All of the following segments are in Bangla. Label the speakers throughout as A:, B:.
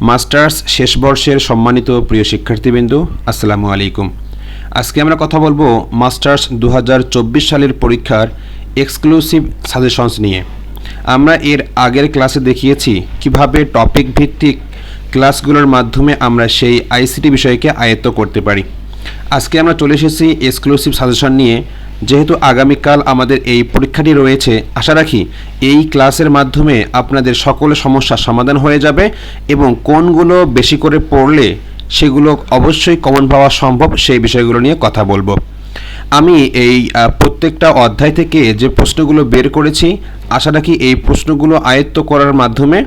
A: মাস্টার্স শেষ বর্ষের সম্মানিত প্রিয় শিক্ষার্থীবৃন্দু, আসসালামু আলাইকুম। আজকে আমরা কথা বলব মাস্টার্স দু হাজার চব্বিশ সালের পরীক্ষার এক্সক্লুসিভ সাজেশনস নিয়ে। আমরা এর আগের ক্লাসে দেখিয়েছি কীভাবে টপিক ভিত্তিক ক্লাসগুলোর মাধ্যমে আমরা সেই আইসিটি বিষয়কে আয়ত্ত করতে পারি। আজকে আমরা চলে এসেছি এক্সক্লুসিভ সাজেশন নিয়ে। যেহেতু আগামীকাল আমাদের এই পরীক্ষাটি রয়েছে, আশা রাখি এই ক্লাসের মাধ্যমে আপনাদের সকল সমস্যার সমাধান হয়ে যাবে এবং কোনগুলো বেশি করে পড়লে সেগুলো অবশ্যই কমন পাওয়া সম্ভব সেই বিষয়গুলো নিয়ে কথা বলব। আমি এই প্রত্যেকটা অধ্যায় থেকে যে প্রশ্নগুলো বের করেছি, আশা রাখি এই প্রশ্নগুলো আয়ত্ত করার মাধ্যমে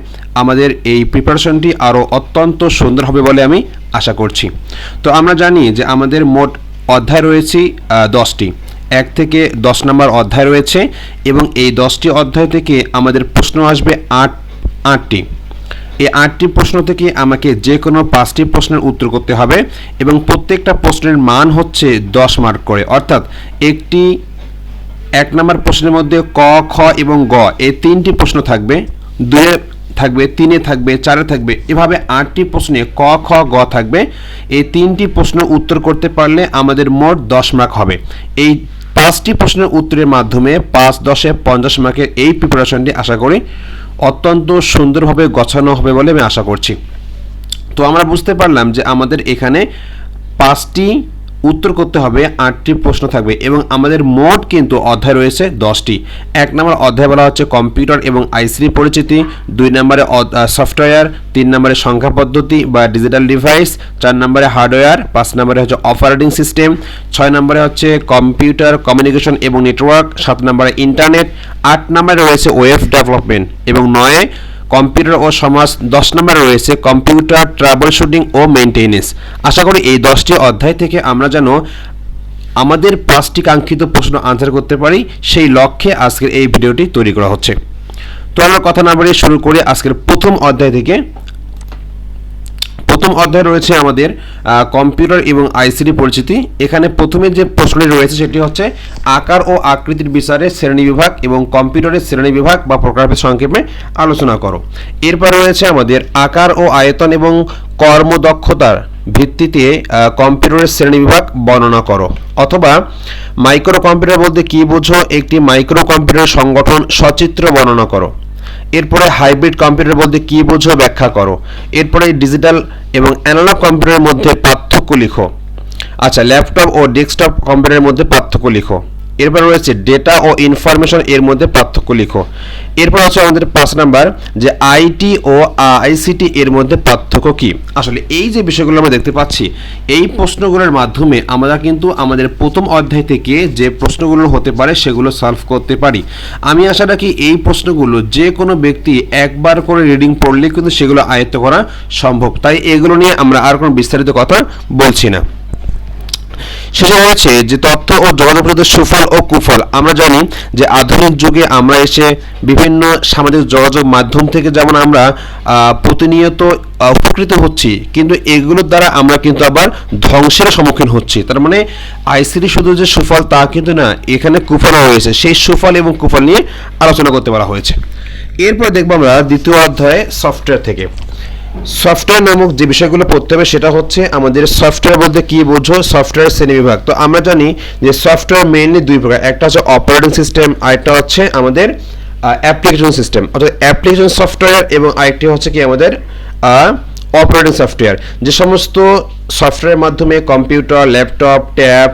A: আমাদের এই প্রিপারেশনটি আরও অত্যন্ত সুন্দর হবে বলে আমি আশা করছি। তো আমরা জানি যে আমাদের মোট অধ্যায় রয়েছে দশটি। এক থেকে দশ নম্বর অধ্যায় রয়েছে এবং এই দশটি অধ্যায় থেকে আমাদের প্রশ্ন আসবে আট, আটটি। এই আটটি প্রশ্ন থেকে আমাকে যে কোনো পাঁচটি প্রশ্নের উত্তর করতে হবে এবং প্রত্যেকটা প্রশ্নের মান হচ্ছে দশ মার্ক করে। অর্থাৎ একটি, এক নম্বর প্রশ্নের মধ্যে ক, খ এবং গ, এই তিনটি প্রশ্ন থাকবে। দুয়ে থাকবে, তিনে থাকবে, চারে থাকবে। এভাবে আটটি প্রশ্নে ক, খ, গ থাকবে। এই তিনটি প্রশ্ন উত্তর করতে পারলে আমাদের মোট দশ মার্ক হবে। এই পাঁচটি প্রশ্নের উত্তরের মাধ্যমে পাঁচ দশে পঞ্চাশ মার্কের এই প্রিপারেশনটি আশা করি অত্যন্ত সুন্দরভাবে গছানো হবে বলে আমি আশা করছি। তো আমরা বুঝতে পারলাম যে আমাদের এখানে পাঁচটি উত্তর করতে হবে আটটি প্রশ্ন থাকবে এবং আমাদের মোট কিন্তু অধ্যায় রয়েছে দশটি। এক নম্বর অধ্যায় বলা হচ্ছে কম্পিউটার এবং আইসিটি পরিচিতি, দুই নম্বরে সফটওয়্যার, তিন নম্বরে সংখ্যা পদ্ধতি বা ডিজিটাল ডিভাইস, চার নম্বরে হার্ডওয়্যার, পাঁচ নম্বরে হচ্ছে অপারেটিং সিস্টেম, ছয় নম্বরে হচ্ছে কম্পিউটার, কমিউনিকেশন এবং নেটওয়ার্ক, সাত নম্বরে ইন্টারনেট, আট নম্বরে রয়েছে ওয়েব ডেভেলপমেন্ট এবং নয়ে কম্পিউটার ও সমাজ দশ নম্বরে রয়েছে কম্পিউটার ট্রাবল শুটিং ও মেনটেনেন্স আশা করি এই দশটি অধ্যায় থেকে আমরা যেন আমাদের পাঁচটি কাঙ্ক্ষিত প্রশ্ন আনসার করতে পারি, সেই লক্ষ্যে আজকের এই ভিডিওটি তৈরি করা হচ্ছে। তো আমরা কথা না বাড়িয়ে শুরু করে আজকের প্রথম অধ্যায় থেকে। প্রথম অধ্যায় রয়েছে আমাদের কম্পিউটার এবং আইসিডি পরিচিতি। এখানে প্রথমে যে প্রশ্নটি রয়েছে সেটি হচ্ছে আকার ও আকৃতির বিচারে শ্রেণি বিভাগ এবং কম্পিউটারের শ্রেণি বিভাগ বা প্রকারভেদ সংক্ষেপে আলোচনা করো। এরপর রয়েছে আমাদের আকার ও আয়তন এবং কর্মদক্ষতার ভিত্তিতে কম্পিউটারের শ্রেণি বিভাগ বর্ণনা করো। অথবা মাইক্রো কম্পিউটার বলতে কী বোঝো? একটি মাইক্রো কম্পিউটার সংগঠন সচিত্র বর্ণনা করো। এরপরে হাইব্রিড কম্পিউটার বলতে কী বোঝো ব্যাখ্যা করো। এরপরে ডিজিটাল এবং অ্যানালগ কম্পিউটারের মধ্যে পার্থক্য লিখো। আচ্ছা ল্যাপটপ ও ডেস্কটপ কম্পিউটারের মধ্যে পার্থক্য লিখো। এরপর রয়েছে ডেটা ও ইনফরমেশন এর মধ্যে পার্থক্য লিখো। এরপর আছে আমাদের পাঁচ নাম্বার, যে আইটি ও আইসিটি এর মধ্যে পার্থক্য কি? আসলে এই যে বিষয়গুলো আমরা দেখতে পাচ্ছি, এই প্রশ্নগুলোর মাধ্যমে আমরা কিন্তু আমাদের প্রথম অধ্যায় থেকে যে প্রশ্নগুলো হতে পারে সেগুলো সলভ করতে পারি। আমি আশা রাখি এই প্রশ্নগুলো যে কোনো ব্যক্তি একবার করে রিডিং পড়লে কিন্তু সেগুলো আয়ত্ত করা সম্ভব। তাই এগুলো নিয়ে আমরা আর কোনো বিস্তারিত কথা বলছি না। শেষে রয়েছে যে তথ্য ও যোগাযোগ প্রযুক্তির সুফল ও কুফল। আমরা জানি যে আধুনিক যুগে আমরা এসে বিভিন্ন সামাজিক যোগাযোগ মাধ্যম থেকে যেমন আমরা প্রতিনিয়ত উপকৃত হচ্ছি, কিন্তু এগুলোর দ্বারা আমরা কিন্তু আবার ধ্বংসের সম্মুখীন হচ্ছি। তার মানে আইসিটি শুধু যে সুফল তা কিন্তু না, এখানে কুফলও রয়েছে সেই সুফল এবং কুফল নিয়ে আলোচনা করতে বলা হয়েছে। এরপর দেখব আমরা দ্বিতীয় অধ্যায়ে সফটওয়্যার থেকে। সফটওয়্যার নামক যে বিষয়গুলো পড়তে হবে সেটা হচ্ছে আমাদের সফটওয়্যার বলতে কি বোঝো? সফটওয়্যার শ্রেণি বিভাগ তো আমরা জানি যে সফটওয়্যার মেইনলি দুই প্রকার। একটা হচ্ছে অপারেটিং সিস্টেম আরেকটা হচ্ছে আমাদের অ্যাপ্লিকেশন সিস্টেম অর্থাৎ অ্যাপ্লিকেশন সফটওয়্যার এবং আরেকটি হচ্ছে কি আমাদের অপারেটিং সফটওয়্যার যে সমস্ত সফটওয়্যারের মাধ্যমে কম্পিউটার ল্যাপটপ ট্যাব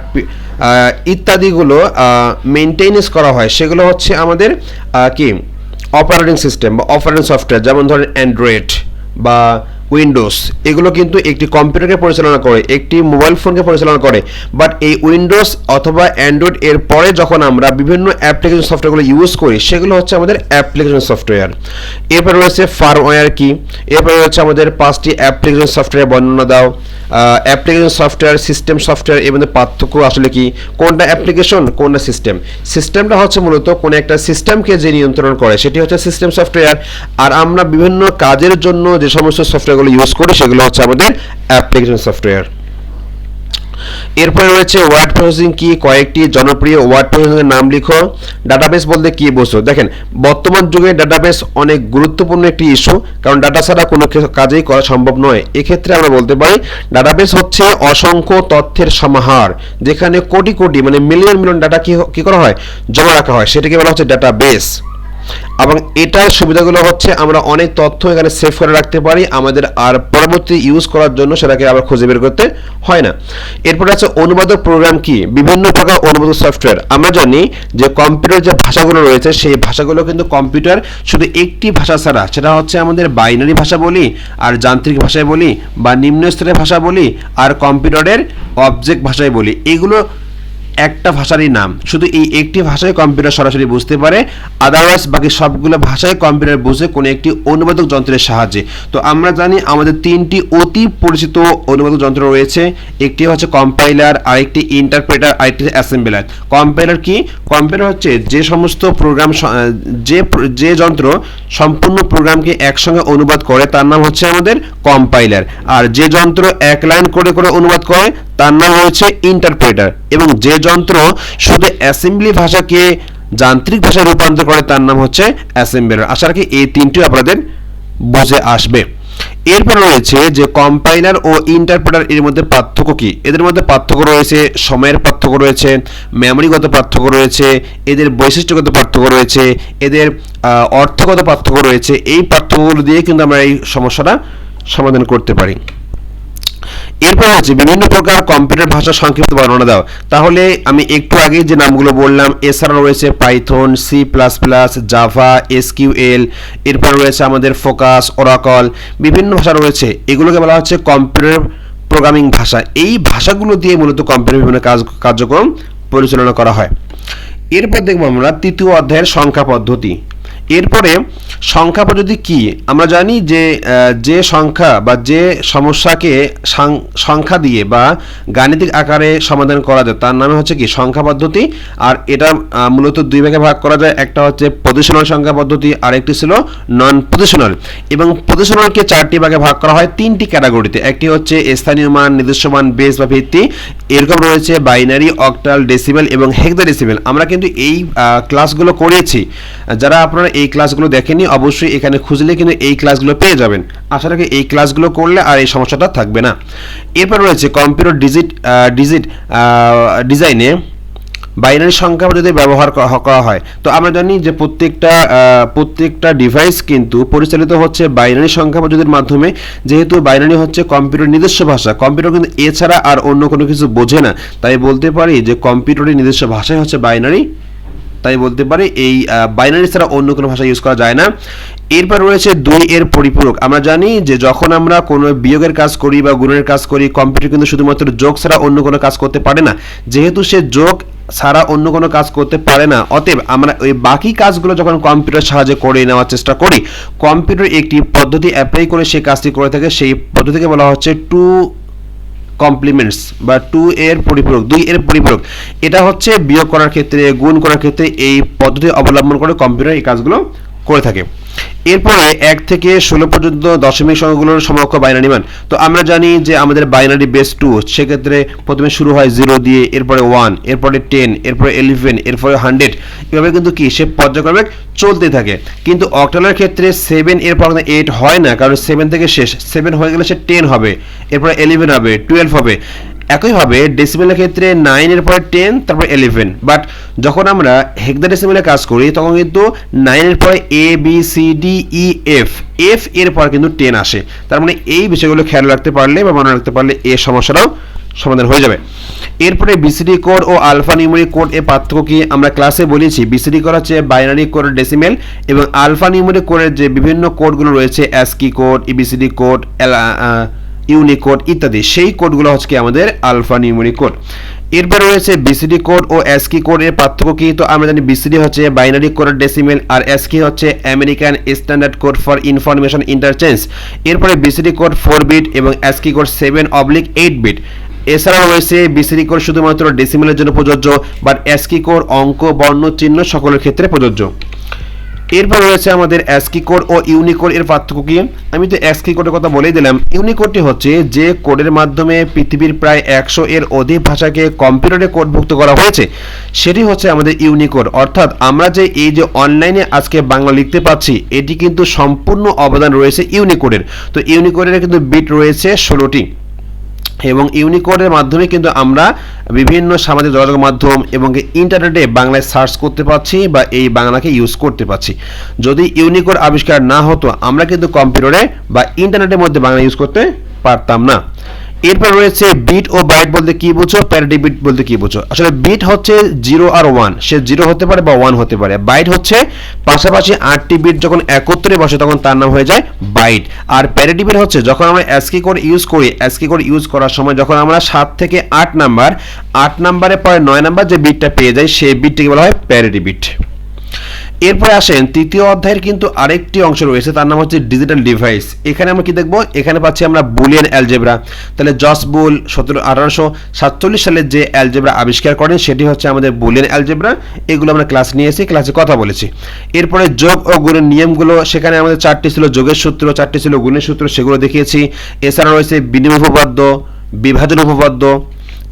A: ইত্যাদিগুলো মেনটেনেন্স করা হয়, সেগুলো হচ্ছে আমাদের কি? অপারেটিং সিস্টেম বা অপারেটিং সফটওয়্যার যেমন ধরেন অ্যান্ড্রয়েড বা উইন্ডোজ এগুলো কিন্তু একটি কম্পিউটারকে পরিচালনা করে, একটি মোবাইল ফোনকে পরিচালনা করে। বাট এই উইন্ডোজ অথবা অ্যান্ড্রয়েড এর পরে যখন আমরা বিভিন্ন অ্যাপ্লিকেশন সফটওয়্যারগুলো ইউজ করি, সেগুলো হচ্ছে আমাদের অ্যাপ্লিকেশন সফটওয়্যার এরপর রয়েছে ফার্মওয়্যার কি এরপর রয়েছে আমাদের পাঁচটি অ্যাপ্লিকেশন সফটওয়্যার বর্ণনা দাও। অ্যাপ্লিকেশন সফটওয়্যার সিস্টেম সফটওয়্যার এর মধ্যে পার্থক্য আসলে কি? কোনটা অ্যাপ্লিকেশন কোনটা সিস্টেম সিস্টেমটা হচ্ছে মূলত কোন একটা সিস্টেমকে যে নিয়ন্ত্রণ করে, সেটি হচ্ছে সিস্টেম সফটওয়্যার আর আমরা বিভিন্ন কাজের জন্য যে সমস্ত সফটওয়্যারগুলো ইউজ করি, সেগুলো হচ্ছে আমাদের অ্যাপ্লিকেশন সফটওয়্যার এরপরে রয়েছে ওয়ার্ড প্রসেসিং কি কয়েকটি জনপ্রিয় ওয়ার্ড প্রসেসিংয়ের নাম লিখো। ডাটাবেস বলতে কি বোঝো? দেখেন, বর্তমান যুগে ডাটাবেস অনেক গুরুত্বপূর্ণ একটি ইস্যু কারণ ডাটা ছাড়া কোনো কাজেই করা সম্ভব নয়। এক্ষেত্রে আমরা বলতে পারি ডাটাবেস হচ্ছে অসংখ্য তথ্যের সমাহার, যেখানে কোটি কোটি মানে মিলিয়ন মিলিয়ন ডাটা কি করা হয়? জমা রাখা হয়। সেটাকে বলা হচ্ছে ডাটাবেস এবং এটার সুবিধাগুলো হচ্ছে আমরা অনেক তথ্য এখানে সেভ করে রাখতে পারি আমাদের আর পরবর্তী ইউজ করার জন্য সেটাকে আবার খুঁজে বের করতে হয় না। এরপরে আছে অনুবাদক প্রোগ্রাম কি? বিভিন্ন প্রকার অনুবাদক সফটওয়্যার আমরা জানি যে কম্পিউটার যে ভাষাগুলো রয়েছে, সেই ভাষাগুলো কিন্তু কম্পিউটার শুধু একটি ভাষা ছাড়া, সেটা হচ্ছে আমাদের বাইনারি ভাষা বলি, আর যান্ত্রিক ভাষায় বলি, বা নিম্ন স্তরের ভাষা বলি, আর কম্পিউটারের অবজেক্ট ভাষায় বলি। এগুলো একটা ভাষারই নাম। শুধু এই একটি ভাষায় কম্পিউটার সরাসরি বুঝতে পারে আদারওয়াইজ বাকি সবগুলো ভাষায় কম্পিউটার বুঝে কোনো একটি অনুবাদক যন্ত্রের সাহায্যে। তো আমরা জানি আমাদের তিনটি অতি পরিচিত অনুবাদক যন্ত্র রয়েছে। একটি হচ্ছে কম্পাইলার আরেকটি ইন্টারপ্রেটার আরেকটি অ্যাসেম্বলার কম্পাইলার কি? কম্পাইলার হচ্ছে যে সমস্ত প্রোগ্রাম যে যে যন্ত্র সম্পূর্ণ প্রোগ্রামকে একসঙ্গে অনুবাদ করে, তার নাম হচ্ছে আমাদের কম্পাইলার আর যে যন্ত্র এক লাইন করে করে অনুবাদ করে তার নাম হচ্ছে ইন্টারপ্রেটার এবং যে যন্ত্র শুধু অ্যাসেম্বলি ভাষাকে যান্ত্রিক ভাষায় রূপান্তর করে তার নাম হচ্ছে অ্যাসেম্বলার আশা রাখি এই তিনটি আপনাদের বুঝে আসবে। এরপর রয়েছে যে কম্পাইলার ও ইন্টারপ্রেটার এর মধ্যে পার্থক্য কি? এদের মধ্যে পার্থক্য রয়েছে, সময়ের পার্থক্য রয়েছে মেমোরিগত পার্থক্য রয়েছে, এদের বৈশিষ্ট্যগত পার্থক্য রয়েছে, এদের অর্থগত পার্থক্য রয়েছে। এই পার্থক্যগুলো দিয়ে কিন্তু আমরা এই সমস্যাটা সমাধান করতে পারি। এরপর হচ্ছে বিভিন্ন প্রকার কম্পিউটার ভাষা সংক্ষিপ্ত বর্ণনা দাও তাহলে আমি একটু আগে যে নামগুলো বললাম এছাড়া রয়েছে Python C plus plus Java SQL এরপর রয়েছে আমাদের ফোকাস ওরাকল বিভিন্ন ভাষা রয়েছে। এগুলোকে বলা হচ্ছে কম্পিউটার প্রোগ্রামিং ভাষা। এই ভাষাগুলো দিয়ে মূলত কম্পিউটার বিভিন্ন কাজ, কার্যক্রম পরিচালনা করা হয়। এরপর দেখব আমরা তৃতীয় অধ্যায়ের সংখ্যা পদ্ধতি। এরপরে সংখ্যা পদ্ধতি কি? আমরা জানি যে যে সংখ্যা বা যে সমস্যাকে সংখ্যা দিয়ে বা গাণিতিক আকারে সমাধান করা যায়, তার নামে হচ্ছে কি সংখ্যা পদ্ধতি। আর এটা মূলত দুই ভাগে ভাগ করা যায়, একটা হচ্ছে পজিশনাল সংখ্যা পদ্ধতি আর একটি ছিল নন পজিশনাল এবং পজিশনালকে চারটি ভাগে ভাগ করা হয় তিনটি ক্যাটাগরিতে একটি হচ্ছে স্থানীয় মান, নিজস্ব মান বেস বা ভিত্তি। এরকম রয়েছে বাইনারি অক্টাল ডেসিমেল এবং হেক্সাডেসিমেল আমরা কিন্তু এই ক্লাসগুলো করিয়েছি যারা আপনারা এই ক্লাসগুলো দেখেননি, অবশ্যই এখানে খুঁজলে কিন্তু এই ক্লাসগুলো পেয়ে যাবেন। আশা রাখি এই ক্লাসগুলো করলে আর এই সমস্যাটা থাকবে না। এরপর রয়েছে কম্পিউটার ডিজিট ডিজিট ডিজাইনে বাইনারি সংখ্যা যদি ব্যবহার করা হয়, তো আমরা জানি যে প্রত্যেকটা প্রত্যেকটা ডিভাইস কিন্তু পরিচালিত হচ্ছে বাইনারি সংখ্যা পদ্ধতির মাধ্যমে। যেহেতু বাইনারি হচ্ছে কম্পিউটার নিজস্ব ভাষা কম্পিউটার কিন্তু এছাড়া আর অন্য কোনো কিছু বোঝে না। তাই বলতে পারি যে কম্পিউটারের নিজস্ব ভাষাই হচ্ছে বাইনারি তাই বলতে পারি এই বাইনারি ছাড়া অন্য কোনো ভাষা ইউজ করা যায় না। এরপর রয়েছে দুই এর পরিপূরক। আমরা জানি যে যখন আমরা কোনো বিয়োগের কাজ করি বা গুণের কাজ করি কম্পিউটার কিন্তু শুধুমাত্র যোগ ছাড়া অন্য কোনো কাজ করতে পারে না। যেহেতু সে যোগ ছাড়া অন্য কোনো কাজ করতে পারে না, অতএব আমরা ওই বাকি কাজগুলো যখন কম্পিউটার সাহায্যে করে নেওয়ার চেষ্টা করি কম্পিউটার একটি পদ্ধতি অ্যাপ্লাই করে সেই কাজটি করে থাকে, সেই পদ্ধতিকে বলা হচ্ছে টু কমপ্লিমেন্টস বা টু এর পরিপূরক, দুই এর পরিপূরক। এটা হচ্ছে বিয়োগ করার ক্ষেত্রে, গুণ করার ক্ষেত্রে এই পদ্ধতি অবলম্বন করে কম্পিউটার এই কাজগুলো করে থাকে। এরপরে এক থেকে ষোলো পর্যন্ত দশমিক সংখ্যাগুলোর সমক্ষ বাইনারি মান। তো আমরা জানি যে আমাদের বাইনারি বেস টু সেক্ষেত্রে প্রথমে শুরু হয় জিরো দিয়ে, এরপরে ওয়ান এরপরে টেন এরপরে ইলেভেন এরপরে হান্ড্রেড এভাবে কিন্তু কি? সে পর্যায়ক্রমে চলতে থাকে। কিন্তু অক্টালের ক্ষেত্রে সেভেন এরপর এইট হয় না, কারণ সেভেন থেকে শেষ। সেভেন হয়ে গেলে সে টেন হবে। এরপরে ইলেভেন হবে টুয়েলভ হবে। একইভাবে ডেসিমেলের ক্ষেত্রে নাইনের পরে টেন তারপর ইলেভেন বাট যখন আমরা হেক্সা ডেসিমেলে কাজ করি, তখন কিন্তু নাইনের পরে A B C D E F F এর পর কিন্তু টেন আসে। তার মানে এই বিষয়গুলো খেয়াল রাখতে পারলে বা মনে রাখতে পারলে এ সমস্যাটাও সমাধান হয়ে যাবে। এরপরে বিসিডি কোড ও আলফা নিউমেরিক কোড এর পার্থক্য কি আমরা ক্লাসে বলেছি? বিসিডি কোড হচ্ছে বাইনারি কোড ডেসিমেল এবং আলফা নিউমেরিক কোডের যে বিভিন্ন কোডগুলো রয়েছে ASCII code EBCDIC code Unicode ইত্যাদি। সেই কোডগুলো হচ্ছে কি আমাদের আলফা নিউমেরিক কোড। এরপর রয়েছে বিসিডি কোড ও অ্যাসকি কোড এর পার্থক্য কি? তো আমরা জানি বিসিডি হচ্ছে বাইনারি কোড ডেসিমেল আর এসকি হচ্ছে American standard code for information interchange এরপরে বিসিডি কোড ফোর বিট এবং ASCII code seven oblique eight bit এছাড়াও রয়েছে বিসিডি কোড শুধুমাত্র ডেসিমেলের জন্য প্রযোজ্য বাট এসকি কোড অঙ্ক, বর্ণ, চিহ্ন সকলের ক্ষেত্রে প্রযোজ্য। এরপর রয়েছে আমাদের অ্যাসকি কোড ও ইউনিকোড এর পার্থক্য কি? আমি তো অ্যাসকি কোডের কথা বলেই দিলাম। ইউনিকোডটি হচ্ছে যে কোডের মাধ্যমে পৃথিবীর প্রায় একশো এর অধিক ভাষাকে কম্পিউটারে কোডভুক্ত করা হয়েছে। সেটি হচ্ছে আমাদের ইউনিকোড অর্থাৎ আমরা যে এই যে অনলাইনে আজকে বাংলা লিখতে পাচ্ছি এটি কিন্তু সম্পূর্ণ অবদান রয়েছে ইউনিকোডের তো ইউনিকোডের কিন্তু বিট রয়েছে ষোলোটি। এবং ইউনিকোডের মাধ্যমে কিন্তু আমরা বিভিন্ন সামাজিক যোগাযোগ মাধ্যম এবং ইন্টারনেটে বাংলায় সার্চ করতে পারছি বা এই বাংলাকে ইউজ করতে পারছি। যদি ইউনিকোড আবিষ্কার না হতো, আমরা কিন্তু কম্পিউটারে বা ইন্টারনেটের মধ্যে বাংলা ইউজ করতে পারতাম না। এরপর রয়েছে বিট ও বাইট বলতে কি বুঝো প্যারিটি বিট বলতে কি বুঝো? আসলে বিট হচ্ছে জিরো আর ওয়ান সে জিরো হতে পারে বা ওয়ান হতে পারে। বাইট হচ্ছে পাশাপাশি আটটি বিট যখন একত্রে বসে তখন তার নাম হয়ে যায় বাইট আর প্যারিটি বিট হচ্ছে যখন আমরা অ্যাসকি কোড ইউজ করি অ্যাসকি কোড ইউজ করার সময় যখন আমরা সাত থেকে আট নাম্বার আট নাম্বারে পরে নয় নাম্বার যে বিটটা পেয়ে যাই, সেই বিটটিকে বলা হয় প্যারিটি বিট এরপরে আসেন, তৃতীয় অধ্যায়ের কিন্তু আরেকটি অংশ রয়েছে, তার নাম হচ্ছে ডিজিটাল ডিভাইস এখানে আমরা কি দেখব? এখানে পাচ্ছি আমরা বুলিয়ান অ্যালজেব্রা তাহলে জস বুল সতেরো, আঠারোশো সাতচল্লিশ সালে যে অ্যালজেব্রা আবিষ্কার করেন, সেটি হচ্ছে আমাদের বুলিয়ান অ্যালজেব্রা এগুলো আমরা ক্লাস নিয়েছি ক্লাসে কথা বলেছি। এরপরে যোগ ও গুণের নিয়মগুলো, সেখানে আমাদের চারটি ছিল যোগের সূত্র, চারটি ছিল গুণের সূত্র, সেগুলো দেখিয়েছি। এছাড়া রয়েছে বিনিময় উপপাদ্য, বিভাজন উপপাদ্য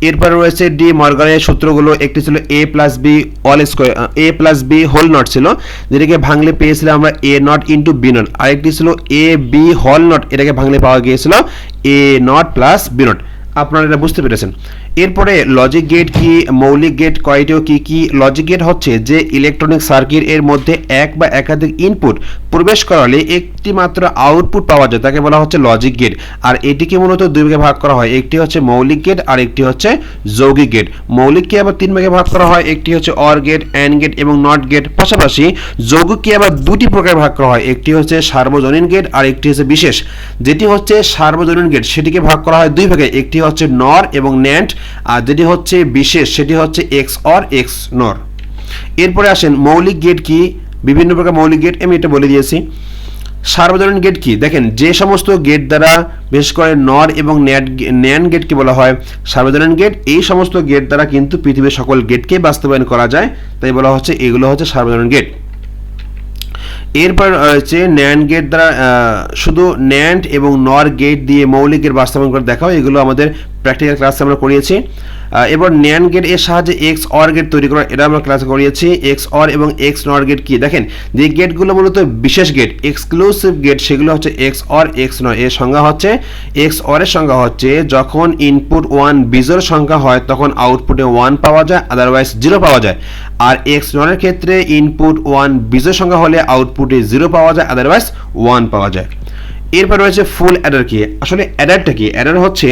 A: এরপরে রয়েছে ডি মর্গানের সূত্রগুলো, একটি ছিল A plus B whole square A plus B whole not ছিল, যেটাকে ভাঙলে পেয়েছিলাম আমরা A not into B not আরেকটি ছিল এ বি হল নট এটাকে ভাঙলে পাওয়া গিয়েছিল A not plus B not আপনারা এটা বুঝতে পেরেছেন। এরপরে লজিক গেট কি, মৌলিক গেট কয়টিও কি কি লজিক গেট হচ্ছে যে ইলেকট্রনিক সার্কিট এর মধ্যে এক বা একাধিক ইনপুট প্রবেশ করালে একটি মাত্র আউটপুট পাওয়া যায়, তাকে বলা হচ্ছে লজিক গেট আর এটিকে মূলত দুই ভাগে ভাগ করা হয়, একটি হচ্ছে মৌলিক গেট আর একটি হচ্ছে যৌগিক গেট মৌলিককে আবার তিন ভাগে ভাগ করা হয়, একটি হচ্ছে অর গেট অ্যান্ড গেট এবং নট গেট পাশাপাশি যৌগিককে আবার দুটি প্রকার ভাগ করা হয়, একটি হচ্ছে সার্বজনীন গেট আর একটি হচ্ছে বিশেষ। যেটি হচ্ছে সার্বজনীন গেট সেটিকে ভাগ করা হয় দুই ভাগে, একটি হচ্ছে নর এবং ন্যান্ড আর যেটি হচ্ছে বিশেষ, সেটি হচ্ছে এক্স অর এক্স নর। এরপরে আসেন, মৌলিক গেট কি? বিভিন্ন প্রকার মৌলিক গেট আমি এটা বলে দিয়েছি। সার্বজনীন গেট কি? দেখেন, যে সমস্ত গেট দ্বারা, বিশেষ করে নর এবং ন্যাট ন্যান গেটকে বলা হয়, সার্বজনীন গেট এই সমস্ত গেট দ্বারা কিন্তু পৃথিবীর সকল গেটকে বাস্তবায়ন করা যায়? তাই বলা হচ্ছে, এগুলো হচ্ছে সার্বজনীন গেট এরপর রয়েছে ন্যান্ড গেট দ্বারা শুধু ন্যান্ড এবং নর গেট দিয়ে মৌলিকের বাস্তবায়ন করে দেখাও। এগুলো আমাদের প্র্যাকটিক্যাল ক্লাসে আমরা করিয়েছি। এবার ন্যান গেটের সাহায্যে এক্স অর গেট তৈরি করা এটা আমরা ক্লাসে করিয়েছি। এক্স অর এবং এক্স নর গেট কি? দেখেন, যে গেটগুলো মূলত বিশেষ গেট এক্সক্লুসিভ গেট সেগুলো হচ্ছে এক্স অর এক্স নর এর সংজ্ঞা হচ্ছে এক্স অর এর সংজ্ঞা হচ্ছে যখন ইনপুট ওয়ান বিজোর সংখ্যা হয়, তখন আউটপুটে ওয়ান পাওয়া যায় আদারওয়াইজ জিরো পাওয়া যায়। আর এক্স নরের ক্ষেত্রে ইনপুট ওয়ান বিজোর সংখ্যা হলে আউটপুটে জিরো পাওয়া যায় আদারওয়াইজ ওয়ান পাওয়া যায়। এরপর রয়েছে ফুল অ্যাডার কি আসলে অ্যাডারটা কি? অ্যাডার হচ্ছে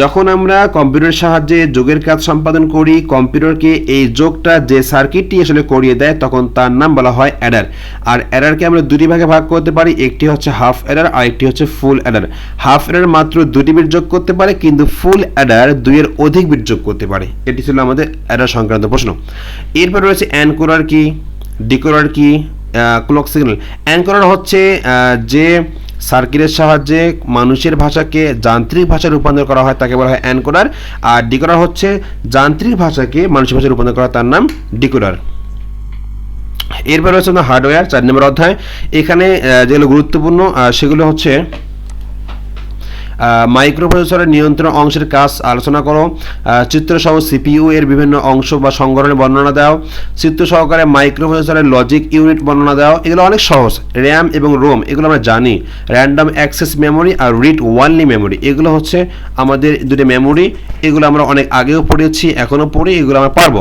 A: যখন আমরা কম্পিউটারের সাহায্যে যোগের কাজ সম্পাদন করি কম্পিউটারকে এই যোগটা যে সার্কিটটি আসলে করিয়ে দেয়, তখন তার নাম বলা হয় অ্যাডার আর অ্যাডারকে আমরা দুটি ভাগে ভাগ করতে পারি, একটি হচ্ছে হাফ অ্যাডার আর একটি হচ্ছে ফুল অ্যাডার হাফ অ্যাডার মাত্র দুটি বিট যোগ করতে পারে, কিন্তু ফুল অ্যাডার দুইয়ের অধিক বিট যোগ করতে পারে। এটি ছিল আমাদের অ্যাডার সংক্রান্ত প্রশ্ন। এরপর রয়েছে অ্যানকোরার কি ডিকোরার কি ক্লক সিগন্যাল অ্যানকোরার হচ্ছে যে সার্কিটের সাহায্যে মানুষের ভাষাকে যান্ত্রিক ভাষায় রূপান্তর করা হয়, তাকে বলা হয় অ্যানকোডার আর ডিকোডার হচ্ছে যান্ত্রিক ভাষাকে মানুষের ভাষায় রূপান্তর করা তার নাম ডিকোডার। এরপর রয়েছে হার্ডওয়্যার চার নম্বর অধ্যায়। এখানে যেগুলো গুরুত্বপূর্ণ সেগুলো হচ্ছে মাইক্রোপ্রসেসরের নিয়ন্ত্রণ অংশের কাজ আলোচনা করো। চিত্র সহ সিপিইউ এর বিভিন্ন অংশ বা সংগঠনের বর্ণনা দাও। চিত্র সহকারে মাইক্রোপ্রসেসরের লজিক ইউনিট বর্ণনা দাও। এগুলো অনেক সহজ। র্যাম এবং রোম এগুলো আমরা জানি। র্যান্ডম অ্যাক্সেস মেমোরি আর রিড ওয়ানলি মেমোরি এগুলো হচ্ছে আমাদের দুটি মেমোরি এগুলো আমরা অনেক আগেও পড়েছি, এখনও পড়ি, এগুলো আমরা পারব।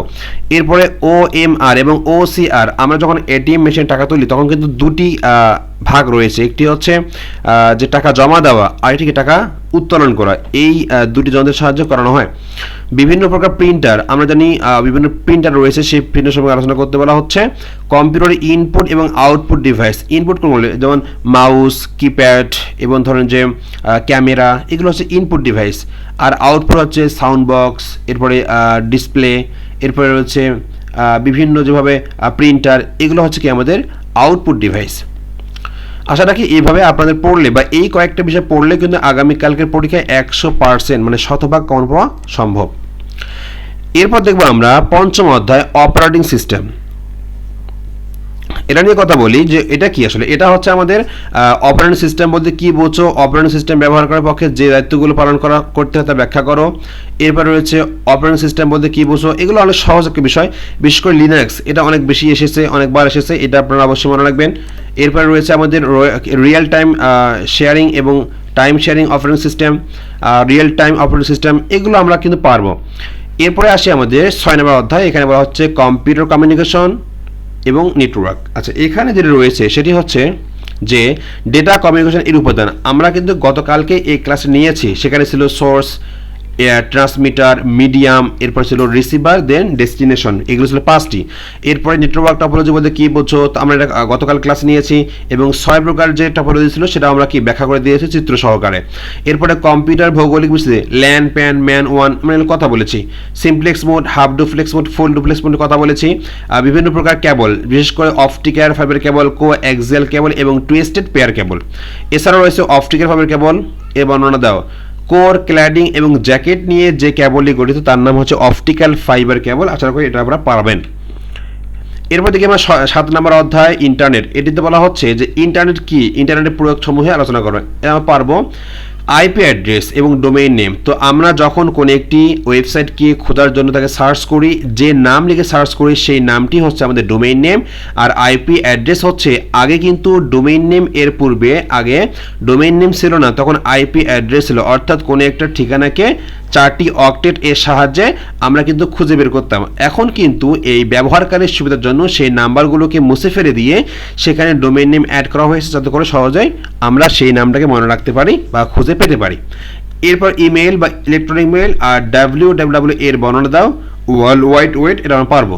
A: এরপরে ও এম আর এবং ও সি আর আমরা যখন এটিএম মেশিনে টাকা তুলি, তখন কিন্তু দুটি ভাগ রয়েছে। একটি হচ্ছে যে টাকা জমা দেওয়া, আর একটি টাকা উত্তোলন করা। এই দুটি যন্ত্রের সাহায্যে করানো হয়। বিভিন্ন প্রকার প্রিন্টার আমরা জানি বিভিন্ন প্রিন্টার রয়েছে, সেই প্রিন্টার সম্পর্কে আলোচনা করতে বলা হচ্ছে। কম্পিউটার ইনপুট এবং আউটপুট ডিভাইস ইনপুট কোন বলে? যেমন মাউস কিপ্যাড এবং ধরেন যে ক্যামেরা এগুলো হচ্ছে ইনপুট ডিভাইস আর আউটপুট হচ্ছে সাউন্ড বক্স এরপরে ডিসপ্লে এরপরে রয়েছে বিভিন্ন যেভাবে প্রিন্টার এগুলো হচ্ছে কি আমাদের আউটপুট ডিভাইস আশা রাখি এইভাবে আপনাদের পড়লে বা এই কয়েকটা বিষয় পড়লে কিন্তু আগামীকালকের পরীক্ষায় একশো পার্সেন্ট মানে শতভাগ কমন পাওয়া সম্ভব। এরপর দেখব আমরা পঞ্চম অধ্যায় অপারেটিং সিস্টেম এটা নিয়ে কথা বলি যে এটা কি আসলে? এটা হচ্ছে আমাদের অপারেটিং সিস্টেম বলতে কি বোঝো? অপারেটিং সিস্টেম ব্যবহার করার পক্ষে যে দায়িত্বগুলো পালন করা করতে হয় তা ব্যাখ্যা করো। এরপর রয়েছে অপারেটিং সিস্টেম বলতে কি বোঝো? এগুলো অনেক সহজ একটা বিষয়, বিশেষ করে লিনাক্স এটা অনেক বেশি এসেছে, অনেকবার এসেছে, এটা আপনারা অবশ্যই মনে রাখবেন। এরপর রয়েছে আমাদের রিয়েল টাইম শেয়ারিং এবং time sharing operating system real time operating system এগুলো আমরা কিন্তু পারব। এরপরে আসি আমাদের ছয় নম্বর অধ্যায়, এখানে বলা হচ্ছে কম্পিউটার কমিউনিকেশন এবং নেটওয়ার্ক আচ্ছা এখানে যেটা রয়েছে সেটি হচ্ছে যে ডেটা কমিউনিকেশন এর উপাদান। আমরা কিন্তু গতকালকে এই ক্লাসে নিয়েছি, সেখানে ছিল সোর্স ট্রান্সমিটার মিডিয়াম এরপর ছিল রিসিভার দেন ডেস্টিনেশন এগুলো ছিল পাঁচটি। এরপরে নেটওয়ার্ক টপোলজি বলতে কী তো আমরা এটা গতকাল ক্লাস নিয়েছি এবং ছয় প্রকার যে টপোলজি ছিল সেটা আমরা কি ব্যাখ্যা করে দিয়েছি চিত্র সহকারে। এরপরে কম্পিউটার ভৌগোলিক বুঝতে ল্যান্ড প্যান ম্যান ওয়ান মানে কথা বলেছি। Simplex mode half duplex mode full duplex mode কথা বলেছি। বিভিন্ন প্রকার কেবল বিশেষ করে অপটিক্যার ফাইবার কেবল কো এক্সেল কেবল এবং টুয়েস্টেড পেয়ার কেবল এছাড়াও রয়েছে অপটিক্যাল ফাইবার কেবল এর বর্ণনা দাও। কোর ক্ল্যাডিং এবং জ্যাকেট নিয়ে যে ক্যাবলটি গঠিত, তার নাম হচ্ছে অপটিক্যাল ফাইবার ক্যাবল। আশা করি এটা আপনারা পারবেন। এরপর দেখি আমরা সাত নম্বর অধ্যায়, ইন্টারনেট। এটিতে বলা হচ্ছে যে, ইন্টারনেট কি? ইন্টারনেটের প্রয়োগ সমূহে আলোচনা করবেন। এটা আমরা পারব। আইপি অ্যাড্রেস এবং ডোমেইন নেম তো আমরা যখন কোনো একটি ওয়েবসাইটকে খোঁজার জন্য তাকে সার্চ করি, যে নাম লিখে সার্চ করি, সেই নামটি হচ্ছে আমাদের ডোমেইন নেম আর আইপি অ্যাড্রেস হচ্ছে, আগে কিন্তু ডোমেইন নেম এর পূর্বে আগে ডোমেইন নেম ছিল না, তখন আইপি অ্যাড্রেস ছিল। অর্থাৎ কোনো একটা ঠিকানাকে চারটি অকটেট এর সাহায্যে আমরা কিন্তু খুঁজে বের করতাম। এখন কিন্তু এই ব্যবহারকারীর সুবিধার জন্য সেই নাম্বারগুলোকে মুছে ফেলে দিয়ে সেখানে ডোমেন নেম অ্যাড করা হয়েছে যাতে করে সহজেই আমরা সেই নামটাকে মনে রাখতে পারি বা খুঁজে পেতে পারি। এরপর ইমেল বা ইলেকট্রনিক মেল আর ডাব্লিউ ডাব্লিউ এর বর্ণনা দাও। ওয়ার্ল্ড ওয়াইড ওয়েট এটা আমরা পারব।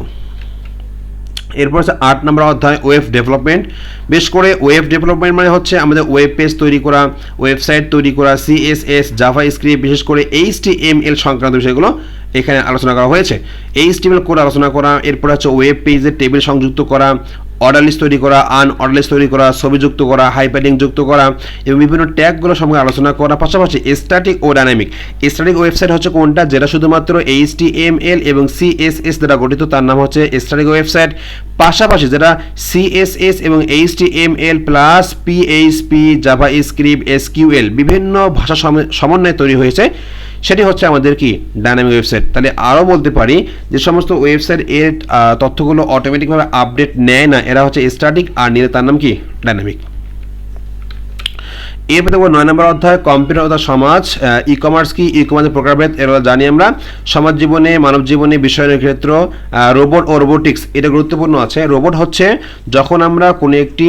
A: এরপর হচ্ছে আট নম্বর অধ্যায় ওয়েব ডেভেলপমেন্ট বেশ করে ওয়েব ডেভেলপমেন্ট মানে হচ্ছে আমাদের ওয়েব পেজ তৈরি করা ওয়েবসাইট তৈরি করা সিএসএস জাভা স্ক্রিপ্ট বিশেষ করে এইচ টি এম এল সংক্রান্ত বিষয়গুলো এখানে আলোচনা করা হয়েছে। এইচ টিএমএল কোড আলোচনা করা, এরপর হচ্ছে ওয়েব পেজের টেবিল সংযুক্ত করা অর্ডার লিস্ট তৈরি করা, আন অর্ডার লিস্ট তৈরি করা ছবি যুক্ত করা হাইপারলিঙ্ক যুক্ত করা এবং বিভিন্ন ট্যাগগুলো সঙ্গে আলোচনা করা। পাশাপাশি স্ট্যাটিক ও ডাইনামিক স্ট্যাটিক ওয়েবসাইট হচ্ছে কোনটা? যেটা শুধুমাত্র এইচটিএমএল এবং সিএসএস দ্বারা গঠিত, তার নাম হচ্ছে স্ট্যাটিক ওয়েবসাইট পাশাপাশি যেটা সিএসএস এবং H T M L plus PHP JavaScript SQL বিভিন্ন ভাষা সম- সমন্বয়ে তৈরি হয়েছে। সেটি হচ্ছে আমাদের কি ডাইনামিক ওয়েবসাইট তাহলে আরও বলতে পারি যে সমস্ত ওয়েবসাইট এর তথ্যগুলো অটোমেটিকভাবে আপডেট নেয় না। এরা হচ্ছে স্ট্যাটিক আর নিলে, তার নাম কি? ডাইনামিক এরপর দেখব নয় নম্বর অধ্যায় কম্পিউটার তথা সমাজ ই কমার্স কি ই কমার্সের প্রকারভেদ এরা জানি আমরা। সমাজ জীবনে, মানব জীবনে, বিষয়ের ক্ষেত্র রোবট ও রোবোটিক্স এটা গুরুত্বপূর্ণ আছে। রোবট হচ্ছে যখন আমরা কোনো একটি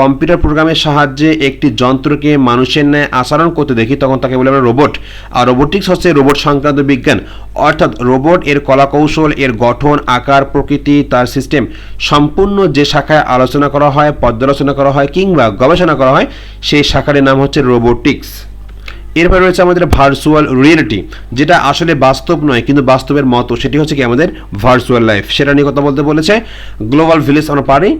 A: কম্পিউটার প্রোগ্রামের সাহায্যে একটি যন্ত্রকে মানুষের ন্যায় আচরণ করতে দেখি, তখন তাকে বলে আমরা রোবট আর রোবোটিক্স হচ্ছে রোবট সংক্রান্ত বিজ্ঞান। অর্থাৎ রোবট এর কলাকৌশল, এর গঠন, আকার, প্রকৃতি, তার সিস্টেম সম্পূর্ণ যে শাখায় আলোচনা করা হয়, পর্যালোচনা করা হয়, কিংবা গবেষণা করা হয়, সেই শাখার নাম হচ্ছে রোবোটিক্স। এরপরে রয়েছে আমাদের ভার্চুয়াল রিয়েলিটি যেটা আসলে বাস্তব নয়, কিন্তু বাস্তবের মতো। সেটি হচ্ছে কি আমাদের ভার্চুয়াল লাইফ সেটা নিয়ে কথা বলতে বলেছে গ্লোবাল ভিলেজ আমরা পারি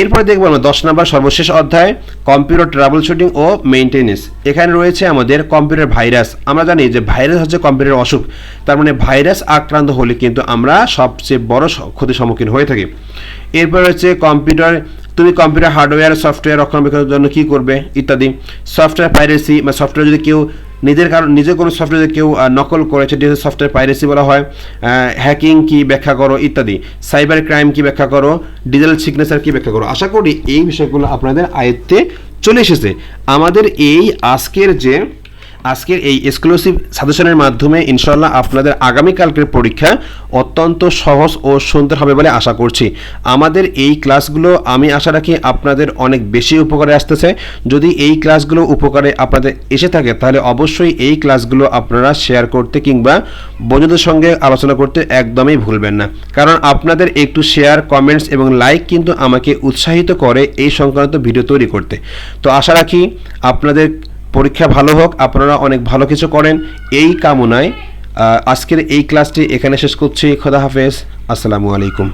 A: এরপরে দেখব আমরা দশ নম্বর সর্বশেষ অধ্যায় কম্পিউটার ট্রাবল শুটিং ও মেনটেনেন্স এখানে রয়েছে আমাদের কম্পিউটার ভাইরাস আমরা জানি যে ভাইরাস হচ্ছে কম্পিউটার অসুখ। তার মানে ভাইরাস আক্রান্ত হলে কিন্তু আমরা সবচেয়ে বড় ক্ষতির সম্মুখীন হয়ে থাকি। এরপর রয়েছে কম্পিউটার তুমি কম্পিউটার হার্ডওয়্যার সফটওয়্যার রক্ষণাবেক্ষণের জন্য কী করবে, ইত্যাদি। সফটওয়্যার পাইরেসি বা সফটওয়্যার যদি কেউ নিজের কারণ নিজে কোনো সফটওয়্যার যদি কেউ নকল করে, সেটি হচ্ছে সফটওয়্যার পাইরেসি বলা হয় হ্যাকিং কি ব্যাখ্যা করো, ইত্যাদি। সাইবার ক্রাইম কি ব্যাখ্যা করো ডিজিটাল সিগনেচার কি ব্যাখ্যা করো। আশা করি এই বিষয়গুলো আপনাদের আয়ত্তে চলে এসেছে। আমাদের এই আজকের যে আজকের এই এক্সক্লুসিভ সাজেশনের মাধ্যমে ইনশাল্লাহ আপনাদের আগামীকালকের পরীক্ষা অত্যন্ত সহজ ও সুন্দর হবে বলে আশা করছি। আমাদের এই ক্লাসগুলো আমি আশা রাখি আপনাদের অনেক বেশি উপকারে আসতেছে। যদি এই ক্লাসগুলো উপকারে আপনাদের এসে থাকে, তাহলে অবশ্যই এই ক্লাসগুলো আপনারা শেয়ার করতে কিংবা বন্ধুদের সঙ্গে আলোচনা করতে একদমই ভুলবেন না। কারণ আপনাদের একটু শেয়ার কমেন্টস এবং লাইক কিন্তু আমাকে উৎসাহিত করে এই সংক্রান্ত ভিডিও তৈরি করতে। তো আশা রাখি আপনাদের পরীক্ষা ভালো হোক, আপনারা অনেক ভালো কিছু করেন। এই কামনায় আজকের এই ক্লাসটি এখানে শেষ করছি। খোদা হাফেজ। আসসালামু আলাইকুম।